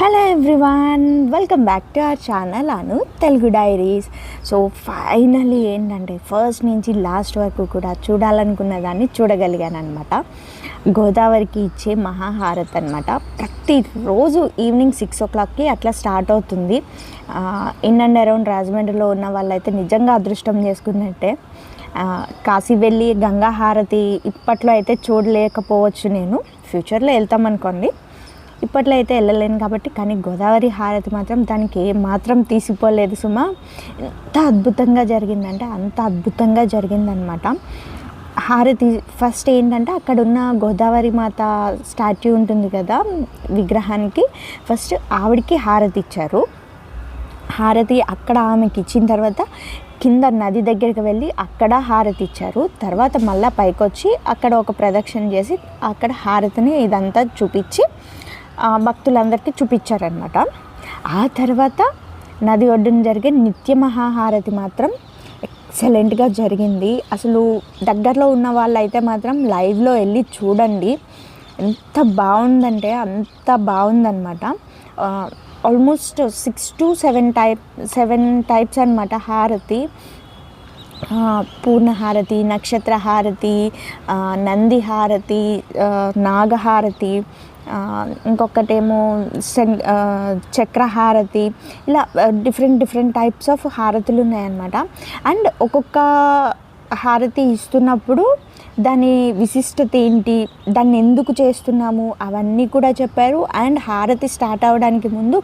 Hello everyone welcome back to our channel Anu Telugu diaries so finally ఏంటంటే first నుంచి last వరకు కూడా చూడాలనుకున్న దాన్ని చూడగలిగాను అనమాట గోదావరికి ఇచ్చే మహాహారత్ అనమాట ప్రతిరోజు ఈవినింగ్ సిక్స్ ఓ క్లాక్కి అట్లా స్టార్ట్ అవుతుంది. ఇన్ అండ్ అరౌండ్ రాజమండ్రిలో ఉన్న వాళ్ళైతే నిజంగా అదృష్టం చేసుకున్నట్టే. కాశీ వెళ్ళి గంగా హారతి ఇప్పట్లో అయితే చూడలేకపోవచ్చు నేను. ఫ్యూచర్లో వెళ్తామనుకోండి ఇప్పట్లో అయితే వెళ్ళలేను కాబట్టి కానీ గోదావరి హారతి మాత్రం దానికి ఏ మాత్రం తీసిపోలేదు సుమా. ఎంత అద్భుతంగా జరిగిందంటే అంత అద్భుతంగా జరిగిందనమాట హారతి ఫస్ట్ ఏంటంటే అక్కడ ఉన్న గోదావరి మాత స్టాచ్యూ ఉంటుంది కదా విగ్రహానికి ఫస్ట్ ఆవిడకి హారతి ఇచ్చారు. హారతి అక్కడ ఆమెకి ఇచ్చిన తర్వాత కింద నది దగ్గరికి వెళ్ళి అక్కడ హారతి ఇచ్చారు. తర్వాత మళ్ళీ పైకి వచ్చి అక్కడ ఒక ప్రదక్షిణ చేసి అక్కడ హారతిని ఇదంతా చూపించి భక్తులందరికీ చూపించారనమాట ఆ తర్వాత నది ఒడ్డున జరిగే నిత్య మహాహారతి మాత్రం ఎక్సలెంట్గా జరిగింది. అసలు దగ్గరలో ఉన్న వాళ్ళైతే మాత్రం లైవ్లో వెళ్ళి చూడండి. ఎంత బాగుందంటే అంత బాగుందన్నమాట. Almost six to seven type seven types అనమాట హారతి. పూర్ణహారతి నక్షత్ర హారతి నంది హారతి నాగహారతి ఇంకొకటేమో సెన్ చక్రహారతి ఇలా డిఫరెంట్ డిఫరెంట్ టైప్స్ ఆఫ్ హారతులు ఉన్నాయన్నమాట అండ్ ఒక్కొక్క హారతి ఇస్తున్నప్పుడు దాని విశిష్టత ఏంటి? దాన్ని ఎందుకు చేస్తున్నాము? అవన్నీ కూడా చెప్పారు. అండ్ హారతి స్టార్ట్ అవ్వడానికి ముందు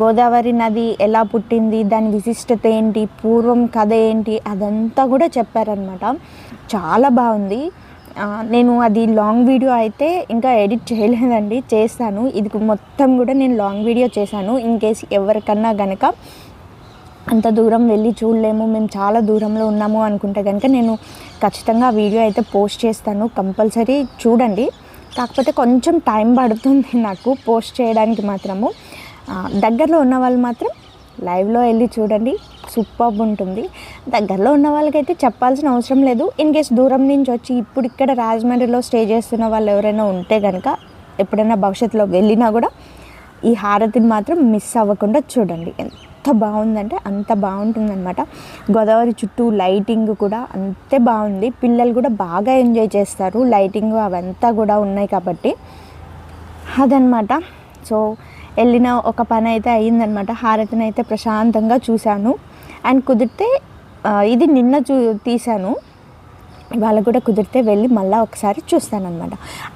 గోదావరి నది ఎలా పుట్టింది? దాని విశిష్టత ఏంటి? పూర్వం కథ ఏంటి? అదంతా కూడా చెప్పారనమాట చాలా బాగుంది. నేను అది లాంగ్ వీడియో అయితే ఇంకా ఎడిట్ చేయలేదండి. చేస్తాను. ఇది మొత్తం కూడా నేను లాంగ్ వీడియో చేశాను. ఇన్ కేస్ ఎవరికన్నా కనుక అంత దూరం వెళ్ళి చూడలేము మేము చాలా దూరంలో ఉన్నాము అనుకుంటే కనుక నేను ఖచ్చితంగా వీడియో అయితే పోస్ట్ చేస్తాను కంపల్సరీ చూడండి. కాకపోతే కొంచెం టైం పడుతుంది నాకు పోస్ట్ చేయడానికి మాత్రము. దగ్గరలో ఉన్న వాళ్ళు మాత్రం లైవ్లో వెళ్ళి చూడండి సూపర్ ఉంటుంది. దగ్గరలో ఉన్న వాళ్ళకైతే చెప్పాల్సిన అవసరం లేదు. ఇన్ కేస్ దూరం నుంచి వచ్చి ఇప్పుడు ఇక్కడ రాజమండ్రిలో స్టే చేస్తున్న వాళ్ళు ఎవరైనా ఉంటే కనుక ఎప్పుడైనా భవిష్యత్తులో వెళ్ళినా కూడా ఈ హారతిని మాత్రం మిస్ అవ్వకుండా చూడండి. ఎంత బాగుందంటే అంత బాగుంటుందన్నమాట. గోదావరి చుట్టూ లైటింగ్ కూడా అంతే బాగుంది. పిల్లలు కూడా బాగా ఎంజాయ్ చేస్తారు. లైటింగ్ అవంతా కూడా ఉన్నాయి కాబట్టి. అదనమాట సో వెళ్ళిన ఒక పని అయితే అయ్యిందనమాట హారతిని అయితే ప్రశాంతంగా చూశాను. అండ్ కుదిరితే ఇది నిన్న చూ తీశాను. వాళ్ళకు కూడా కుదిరితే వెళ్ళి మళ్ళీ ఒకసారి చూస్తానన్నమాట.